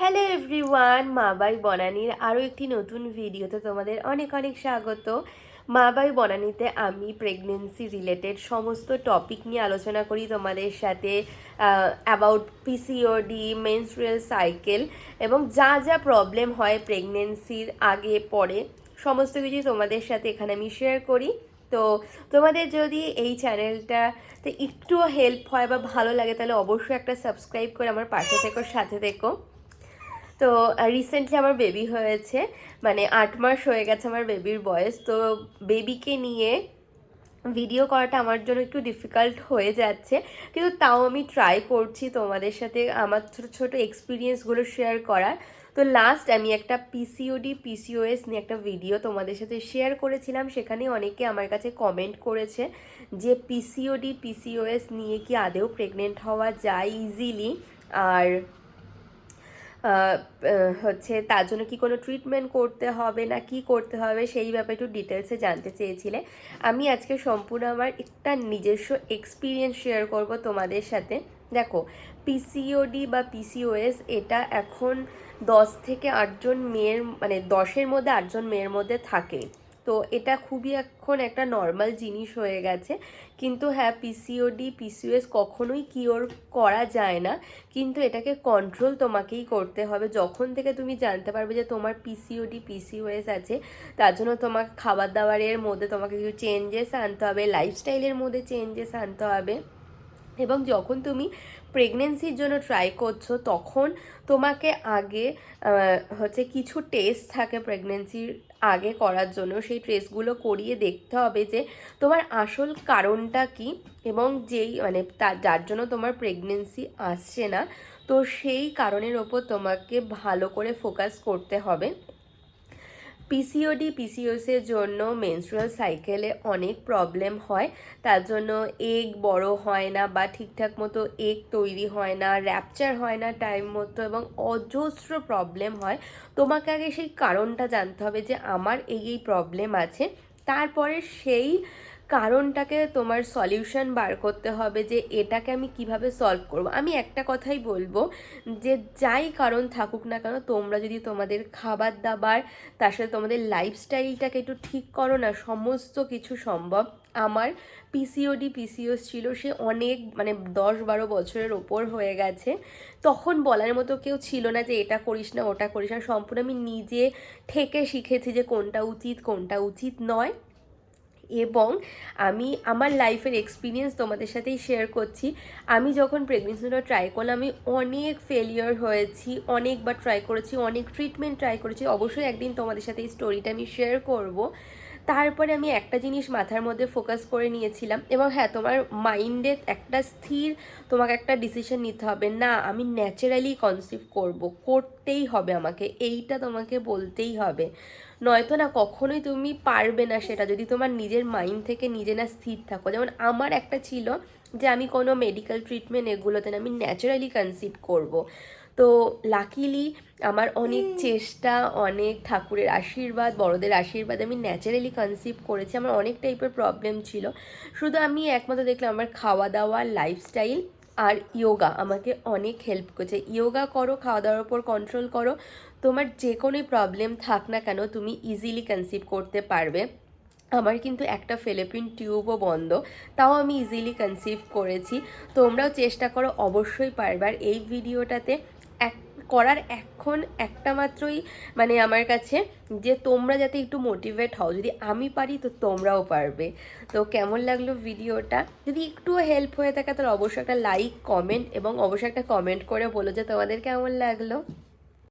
Hello everyone মা বাই বনানির আরও একটি নতুন ভিডিওতে তোমাদের অনেক অনেক স্বাগত। মা বাই বনানিতে আমি প্রেগনেন্সি রিলেটেড সমস্ত টপিক নিয়ে আলোচনা করি তোমাদের সাথে অ্যাবাউট পিসিওডি মেনস্ট্রুয়াল সাইকেল এবং যা যা প্রবলেম হয় প্রেগনেন্সির আগে, পরে, সমস্ত কিছু তোমাদের সাথে এখানে আমি শেয়ার করি। তো তোমাদের যদি এই চ্যানেলটাতে একটুও হেল্প হয় বা ভালো লাগে তাহলে অবশ্যই একটা সাবস্ক্রাইব করে আমার পাশে থেকো, সাথে থেকো। তো রিসেন্টলি আমার বেবি হয়েছে মানে আট মাস হয়ে গেছে আমার বেবির বয়স, তো বেবিকে নিয়ে ভিডিও করাটা আমার জন্য একটু ডিফিকাল্ট হয়ে যাচ্ছে, কিন্তু তাও আমি ট্রাই করছি তোমাদের সাথে আমার ছোটো ছোটো এক্সপিরিয়েন্সগুলো শেয়ার করার। তো লাস্ট আমি একটা পিসিওডি পিসিওএস নিয়ে একটা ভিডিও তোমাদের সাথে শেয়ার করেছিলাম, সেখানে অনেকে আমার কাছে কমেন্ট করেছে যে পিসিওডি পিসিওএস নিয়ে কি আদেও প্রেগনেন্ট হওয়া যায় ইজিলি আর হচ্ছে তার জন্য কি কোনো ট্রিটমেন্ট করতে হবে না কি করতে হবে সেই ব্যাপারে একটু ডিটেলসে জানতে চেয়েছিলে। আমি আজকে সম্পূর্ণ আমার একটা নিজস্ব এক্সপিরিয়েন্স শেয়ার করব তোমাদের সাথে। দেখো পিসিওডি বা পিসিওএস এটা এখন দশ থেকে আটজন মেয়ের মানে দশের মধ্যে আটজন মেয়ের মধ্যে থাকে। তো এটা খুবই এখন একটা নর্মাল জিনিস হয়ে গেছে। কিন্তু হ্যাঁ পিসিওডি পিসিওএস কখনোই কিওর করা যায় না। কিন্তু এটাকে কন্ট্রোল তোমাকেই করতে হবে। যখন থেকে তুমি জানতে পারবে যে তোমার পিসিওডি পিসিওএস আছে, তার জন্য তোমার খাবার দাবারের মধ্যে তোমাকে কিছু চেঞ্জেস আনতে হবে লাইফস্টাইলের মধ্যে চেঞ্জেস আনতে হবে। এবং যখন তুমি প্রেগনেন্সির জন্য ট্রাই করছ, তখন তোমাকে আগে হচ্ছে কিছু টেস্ট থাকে প্রেগনেন্সির আগে করার জন্য সেই ট্রেসগুলো করিয়ে দেখতে হবে যে তোমার আসল কারণটা কি এবং যেই মানে যার জন্য তোমার প্রেগনেন্সি আসছে না, তো সেই কারণের ওপর তোমাকে ভালো করে ফোকাস করতে হবে। পিসিওডি পিসিওসের জন্য মেনস্ট্রুয়াল সাইকেলে অনেক প্রবলেম হয়। তার জন্য এগ বড় হয় না বা ঠিকঠাক মতো এগ তৈরি হয় না র্যাপচার হয় না টাইম মতো এবং অজস্র প্রবলেম হয়। তোমাকে আগে সেই কারণটা জানতে হবে যে আমার এই এই প্রবলেম আছে। তারপরে সেই কারণটাকে তোমার সলিউশন বার করতে হবে যে এটাকে আমি কীভাবে সলভ করব। আমি একটা কথাই বলব যে যাই কারণ থাকুক না কেন, তোমরা যদি তোমাদের খাবার দাবার, তার সাথে তোমাদের লাইফস্টাইলটাকে একটু ঠিক করো না, সমস্ত কিছু সম্ভব। আমার পিসিওডি পিসিওস ছিল, সে অনেক মানে দশ বারো বছরের ওপর হয়ে গেছে। তখন বলার মতো কেউ ছিল না যে এটা করিস না, ওটা করিস না। সম্পূর্ণ আমি নিজে থেকে শিখেছি যে কোনটা উচিত কোনটা উচিত নয়। এবং আমি আমার লাইফের এক্সপিরিয়েন্স তোমাদের সাথেই শেয়ার করছি। আমি যখন প্রেগনেন্সিটা ট্রাই করলাম, আমি অনেক ফেলিওর হয়েছি, অনেকবার ট্রাই করেছি, অনেক ট্রিটমেন্ট ট্রাই করেছি। অবশ্যই একদিন তোমাদের সাথে এই স্টোরিটা আমি শেয়ার করব। তারপরে আমি একটা জিনিস মাথার মধ্যে ফোকাস করে নিয়েছিলাম এবং হ্যাঁ তোমার মাইন্ডে একটা স্থির তোমাকে একটা ডিসিশন নিতে হবে। না, আমি ন্যাচারালি কনসিভ করব, করতেই হবে আমাকে, এইটা তোমাকে বলতেই হবে। নয়তো না কখনোই তুমি পারবে না সেটা, যদি তোমার নিজের মাইন্ড থেকে নিজে না স্থির থাকো। যেমন আমার একটা ছিল যে আমি কোনো মেডিকেল ট্রিটমেন্ট এগুলোতে না আমি ন্যাচারালি কনসিভ করব। তো লাকিলি আমার অনেক চেষ্টা অনেক ঠাকুরের আশীর্বাদ বড়দের আশীর্বাদ আমি ন্যাচারালি কনসিভ করেছি। আমার অনেক টাইপের প্রবলেম ছিল। শুধু আমি একমাত্র দেখলাম আমার খাওয়া দাওয়া লাইফস্টাইল আর ইয়োগা আমাকে অনেক হেল্প করেছে। ইয়োগা করো খাওয়া দাওয়ার উপর কন্ট্রোল করো। তোমার যে কোনো প্রবলেম থাক না কেন তুমি ইজিলি কনসিভ করতে পারবে। আমার কিন্তু একটা ফেলেপিন টিউবও বন্ধ তাও আমি ইজিলি কনসিভ করেছি। তোমরাও চেষ্টা করো অবশ্যই পারবার। এই ভিডিওটাতে এক, করার এখন একটা মাত্রই মানে আমার কাছে যে তোমরা যাতে একটু মোটিভেট হও। যদি আমি পারি, তো তোমরাও পারবে। তো কেমন লাগল ভিডিওটা যদি একটুও হেল্প হয়ে থাকে, তাহলে অবশ্যই একটা লাইক কমেন্ট এবং অবশ্যই একটা কমেন্ট করে বলো যে তোমাদের কেমন লাগল।